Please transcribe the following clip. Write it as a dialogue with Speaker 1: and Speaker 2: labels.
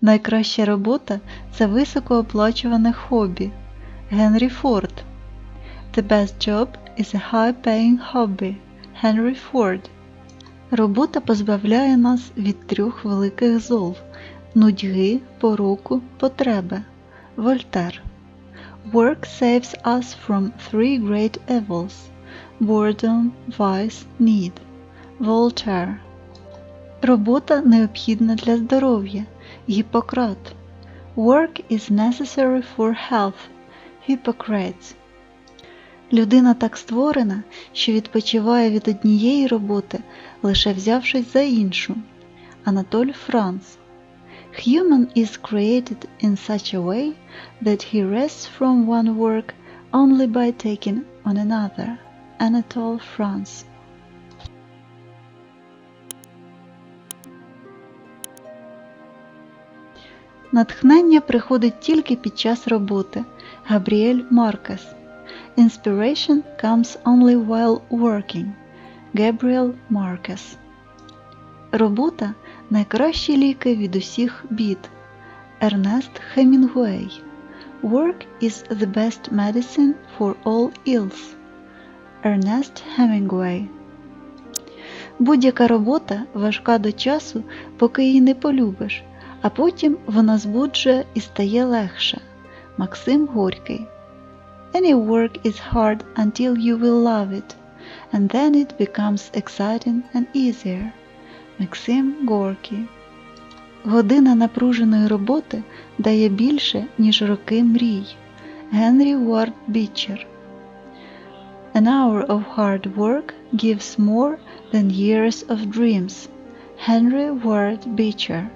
Speaker 1: Найкраща робота це високооплачуване хобі. Генрі Форд. The best job is a high-paying hobby. Henry Ford. Робота позбавляє нас від трьох великих зол нудьги, пороку, потреби. Вольтер. Work saves us from three great evils boredom, vice, need. Voltaire. Робота необхідна для здоров'я. Гіппократ. Work is necessary for health. Hippocrates. Людина так створена, що відпочиває від однієї роботи, лише взявшись за іншу. Анатоль Франц. Human is created in such a way that he rests from one work only by taking on another. Anatole France. Натхнення приходить тільки під час роботи. Габріель Маркес. Inspiration comes only while working. Gabriel Marquez. Робота найкращі ліки від усіх бід. Ернест Хемінгуей. Work is the best medicine for all ills. Ернест Хемінгуей. Будь-яка робота важка до часу, поки її не полюбиш, а потім вона збуджує і стає легше. Максим Горький. Any work is hard until you will love it, and then it becomes exciting and easier. Максим Горький. Година напруженої роботи дає більше, ніж роки мрій. Генрі Уард Бітчер. An hour of hard work gives more than years of dreams. Henry Ward Beecher